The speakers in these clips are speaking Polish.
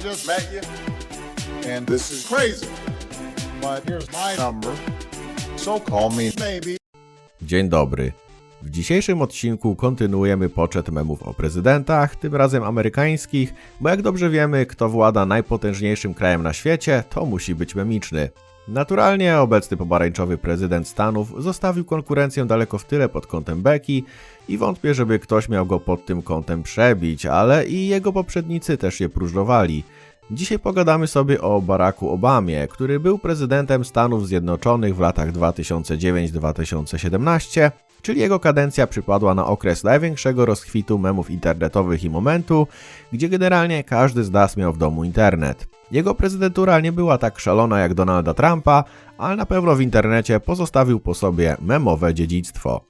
I just met you, and this is crazy. But here's my number. So call me. Dzień dobry. W dzisiejszym odcinku kontynuujemy poczet memów o prezydentach, tym razem amerykańskich, bo jak dobrze wiemy, kto włada najpotężniejszym krajem na świecie, to musi być memiczny. Naturalnie obecny pomarańczowy prezydent Stanów zostawił konkurencję daleko w tyle pod kątem Beki i wątpię, żeby ktoś miał go pod tym kątem przebić, ale i jego poprzednicy też je próżnowali. Dzisiaj pogadamy sobie o Baracku Obamie, który był prezydentem Stanów Zjednoczonych w latach 2009-2017, czyli jego kadencja przypadła na okres największego rozkwitu memów internetowych i momentu, gdzie generalnie każdy z nas miał w domu internet. Jego prezydentura nie była tak szalona jak Donalda Trumpa, ale na pewno w internecie pozostawił po sobie memowe dziedzictwo.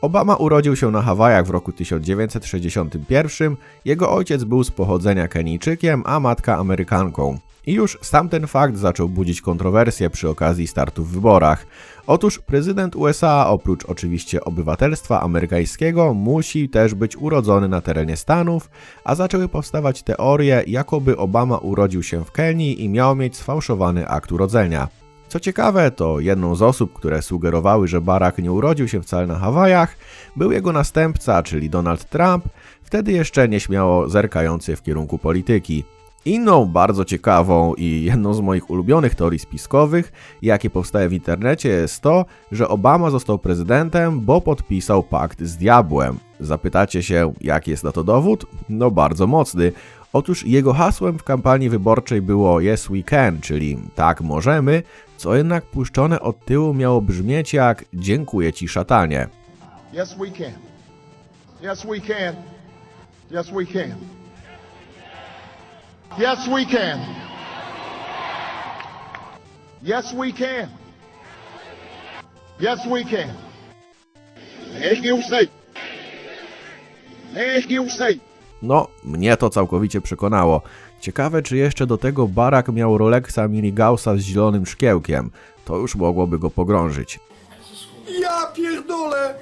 Obama urodził się na Hawajach w roku 1961. Jego ojciec był z pochodzenia Kenijczykiem, a matka Amerykanką. I już sam ten fakt zaczął budzić kontrowersje przy okazji startu w wyborach. Otóż prezydent USA, oprócz oczywiście obywatelstwa amerykańskiego, musi też być urodzony na terenie Stanów, a zaczęły powstawać teorie, jakoby Obama urodził się w Kenii i miał mieć sfałszowany akt urodzenia. Co ciekawe, to jedną z osób, które sugerowały, że Barack nie urodził się wcale na Hawajach, był jego następca, czyli Donald Trump, wtedy jeszcze nieśmiało zerkający w kierunku polityki. Inną bardzo ciekawą i jedną z moich ulubionych teorii spiskowych, jakie powstaje w internecie, jest to, że Obama został prezydentem, bo podpisał pakt z diabłem. Zapytacie się, jaki jest na to dowód? No bardzo mocny. Otóż jego hasłem w kampanii wyborczej było Yes we can, czyli tak możemy, co jednak puszczone od tyłu miało brzmieć jak Dziękuję ci szatanie. Yes, we can. Yes, we can. Yes, we can. Yes, we can. Yes, we can. Yes, we can. Niech you say. Niech. No, mnie to całkowicie przekonało. Ciekawe, czy jeszcze do tego Barack miał Rolexa Mini Gaussa z zielonym szkiełkiem. To już mogłoby go pogrążyć. Ja pierdolę!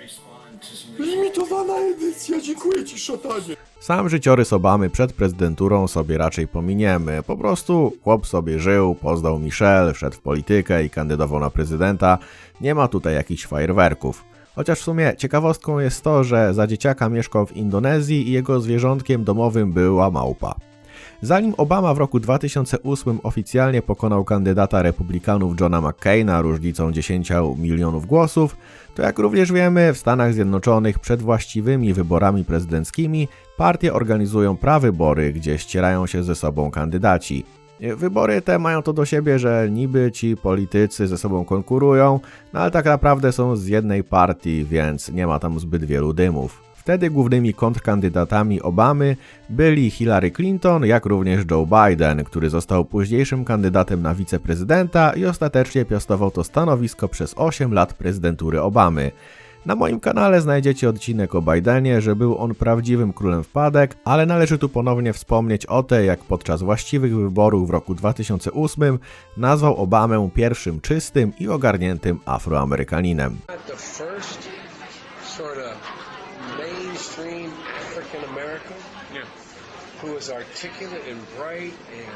Limitowana edycja, dziękuję ci szatanie. Sam życiorys Obamy przed prezydenturą sobie raczej pominiemy. Po prostu chłop sobie żył, poznał Michelle, wszedł w politykę i kandydował na prezydenta. Nie ma tutaj jakichś fajerwerków. Chociaż w sumie ciekawostką jest to, że za dzieciaka mieszkał w Indonezji i jego zwierzątkiem domowym była małpa. Zanim Obama w roku 2008 oficjalnie pokonał kandydata republikanów Johna McCaina różnicą 10 milionów głosów, to jak również wiemy, w Stanach Zjednoczonych przed właściwymi wyborami prezydenckimi partie organizują prawybory, gdzie ścierają się ze sobą kandydaci. Wybory te mają to do siebie, że niby ci politycy ze sobą konkurują, no ale tak naprawdę są z jednej partii, więc nie ma tam zbyt wielu dymów. Wtedy głównymi kontrkandydatami Obamy byli Hillary Clinton, jak również Joe Biden, który został późniejszym kandydatem na wiceprezydenta i ostatecznie piastował to stanowisko przez 8 lat prezydentury Obamy. Na moim kanale znajdziecie odcinek o Bidenie, że był on prawdziwym królem wpadek, ale należy tu ponownie wspomnieć o tej, jak podczas właściwych wyborów w roku 2008 nazwał Obamę pierwszym czystym i ogarniętym Afroamerykaninem. sort of African American who is articulate and bright and,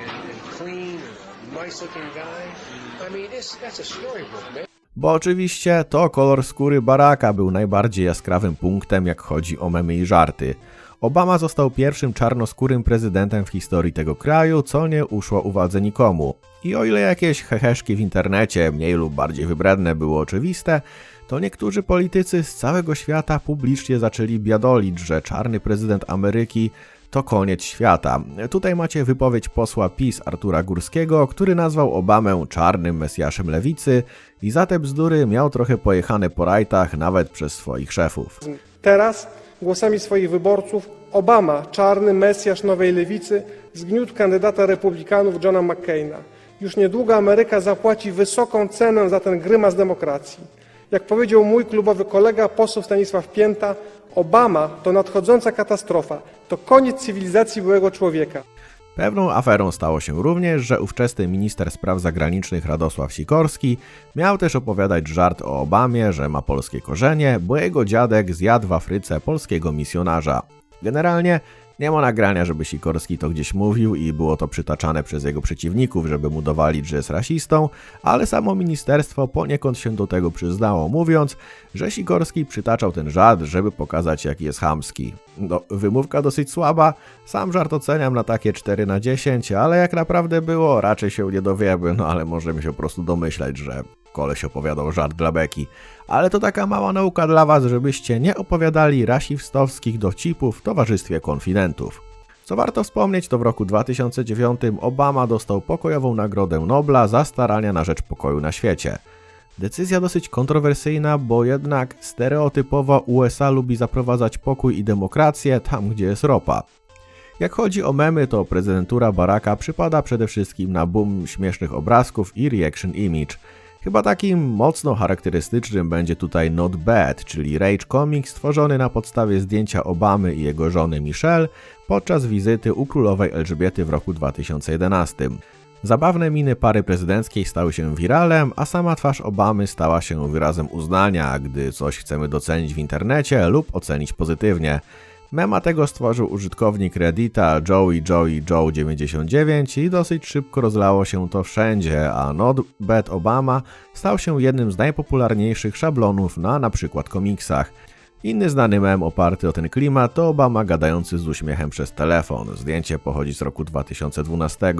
and, and clean and a nice looking guy. I mean, it's, that's a storybook, man. Bo oczywiście to kolor skóry Baracka był najbardziej jaskrawym punktem, jak chodzi o memy i żarty. Obama został pierwszym czarnoskórym prezydentem w historii tego kraju, co nie uszło uwadze nikomu. I o ile jakieś heheszki w internecie, mniej lub bardziej wybredne, były oczywiste, to niektórzy politycy z całego świata publicznie zaczęli biadolić, że czarny prezydent Ameryki to koniec świata. Tutaj macie wypowiedź posła PiS Artura Górskiego, który nazwał Obamę czarnym mesjaszem lewicy i za te bzdury miał trochę pojechane po rajtach nawet przez swoich szefów. Teraz głosami swoich wyborców Obama, czarny mesjasz nowej lewicy, zgniótł kandydata republikanów Johna McCaina. Już niedługo Ameryka zapłaci wysoką cenę za ten grymas demokracji. Jak powiedział mój klubowy kolega, poseł Stanisław Pięta, Obama to nadchodząca katastrofa, to koniec cywilizacji byłego człowieka. Pewną aferą stało się również, że ówczesny minister spraw zagranicznych Radosław Sikorski miał też opowiadać żart o Obamie, że ma polskie korzenie, bo jego dziadek zjadł w Afryce polskiego misjonarza. Generalnie Nie ma nagrania, żeby Sikorski to gdzieś mówił i było to przytaczane przez jego przeciwników, żeby mu dowalić, że jest rasistą, ale samo ministerstwo poniekąd się do tego przyznało, mówiąc, że Sikorski przytaczał ten żart, żeby pokazać jaki jest chamski. No, wymówka dosyć słaba, sam żart oceniam na takie 4 na 10, ale jak naprawdę było, raczej się nie dowiemy, no ale możemy się po prostu domyślać, że koleś opowiadał żart dla beki. Ale to taka mała nauka dla was, żebyście nie opowiadali rasistowskich dowcipów w towarzystwie konfidentów. Co warto wspomnieć, to w roku 2009 Obama dostał pokojową Nagrodę Nobla za starania na rzecz pokoju na świecie. Decyzja dosyć kontrowersyjna, bo jednak stereotypowo USA lubi zaprowadzać pokój i demokrację tam, gdzie jest ropa. Jak chodzi o memy, to prezydentura Baracka przypada przede wszystkim na boom śmiesznych obrazków i reaction image. Chyba takim mocno charakterystycznym będzie tutaj Not Bad, czyli Rage Comic stworzony na podstawie zdjęcia Obamy i jego żony Michelle podczas wizyty u królowej Elżbiety w roku 2011. Zabawne miny pary prezydenckiej stały się wiralem, a sama twarz Obamy stała się wyrazem uznania, gdy coś chcemy docenić w internecie lub ocenić pozytywnie. Mema tego stworzył użytkownik Reddita Joey Joey Joe 99 i dosyć szybko rozlało się to wszędzie, a Not Bad Obama stał się jednym z najpopularniejszych szablonów na np. komiksach. Inny znany mem oparty o ten klimat to Obama gadający z uśmiechem przez telefon. Zdjęcie pochodzi z roku 2012,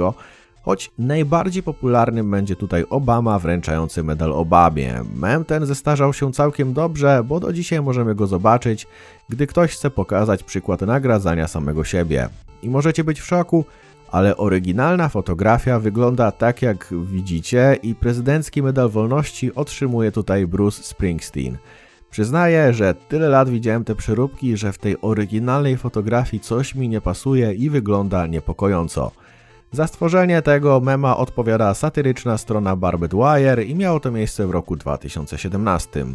choć najbardziej popularnym będzie tutaj Obama wręczający medal Obamie. Mem ten zestarzał się całkiem dobrze, bo do dzisiaj możemy go zobaczyć, gdy ktoś chce pokazać przykład nagradzania samego siebie. I możecie być w szoku, ale oryginalna fotografia wygląda tak jak widzicie i prezydencki medal wolności otrzymuje tutaj Bruce Springsteen. Przyznaję, że tyle lat widziałem te przeróbki, że w tej oryginalnej fotografii coś mi nie pasuje i wygląda niepokojąco. Za stworzenie tego mema odpowiada satyryczna strona Barbed Wire i miało to miejsce w roku 2017.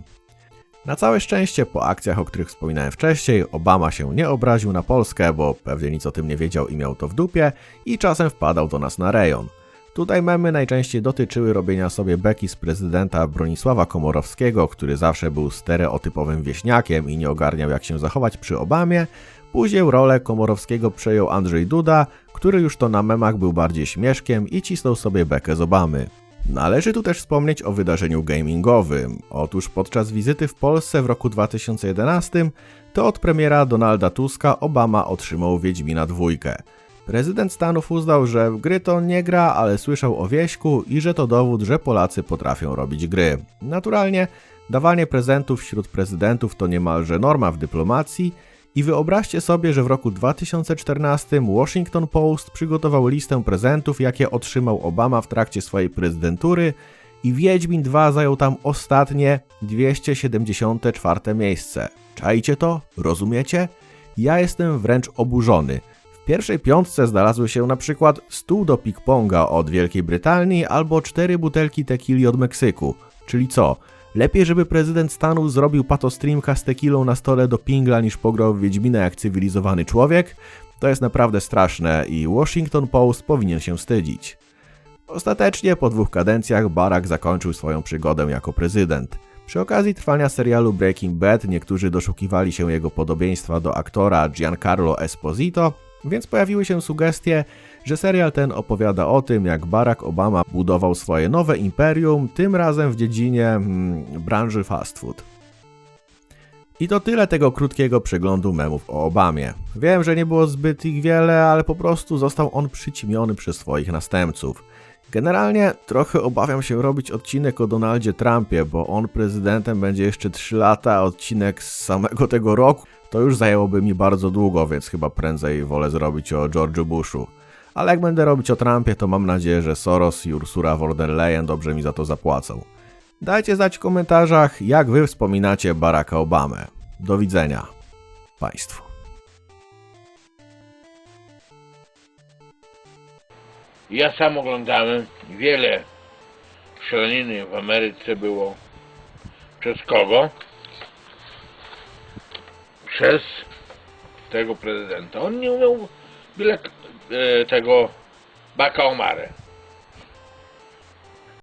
Na całe szczęście, po akcjach, o których wspominałem wcześniej, Obama się nie obraził na Polskę, bo pewnie nic o tym nie wiedział i miał to w dupie, i czasem wpadał do nas na rejon. Tutaj memy najczęściej dotyczyły robienia sobie beki z prezydenta Bronisława Komorowskiego, który zawsze był stereotypowym wieśniakiem i nie ogarniał jak się zachować przy Obamie. Później rolę Komorowskiego przejął Andrzej Duda, który już to na memach był bardziej śmieszkiem i cisnął sobie bekę z Obamy. Należy tu też wspomnieć o wydarzeniu gamingowym. Otóż podczas wizyty w Polsce w roku 2011 to od premiera Donalda Tuska Obama otrzymał Wiedźmina dwójkę. Prezydent Stanów uznał, że w gry to nie gra, ale słyszał o wieśku i że to dowód, że Polacy potrafią robić gry. Naturalnie, dawanie prezentów wśród prezydentów to niemalże norma w dyplomacji i wyobraźcie sobie, że w roku 2014 Washington Post przygotował listę prezentów, jakie otrzymał Obama w trakcie swojej prezydentury i Wiedźmin 2 zajął tam ostatnie 274 miejsce. Czajcie to? Rozumiecie? Ja jestem wręcz oburzony. W pierwszej piątce znalazły się na przykład stół do ping-ponga od Wielkiej Brytanii albo cztery butelki tequili od Meksyku. Czyli co? Lepiej, żeby prezydent Stanów zrobił patostreamka z tequilą na stole do pingla niż pograł w Wiedźmina jak cywilizowany człowiek? To jest naprawdę straszne i Washington Post powinien się wstydzić. Ostatecznie po dwóch kadencjach Barack zakończył swoją przygodę jako prezydent. Przy okazji trwania serialu Breaking Bad niektórzy doszukiwali się jego podobieństwa do aktora Giancarlo Esposito, więc pojawiły się sugestie, że serial ten opowiada o tym, jak Barack Obama budował swoje nowe imperium, tym razem w dziedzinie hmm, branży fast food. I to tyle tego krótkiego przeglądu memów o Obamie. Wiem, że nie było zbyt ich wiele, ale po prostu został on przyćmiony przez swoich następców. Generalnie trochę obawiam się robić odcinek o Donaldzie Trumpie, bo on prezydentem będzie jeszcze 3 lata, a odcinek z samego tego roku to już zajęłoby mi bardzo długo, więc chyba prędzej wolę zrobić o George'u Bushu. Ale jak będę robić o Trumpie, to mam nadzieję, że Soros i Ursula von der Leyen dobrze mi za to zapłacą. Dajcie znać w komentarzach, jak wy wspominacie Baracka Obamę. Do widzenia Państwu. Ja sam oglądałem, wiele strzelaniny w Ameryce było. Przez kogo? Przez tego prezydenta. On nie umiał byle e, tego Baka Omare.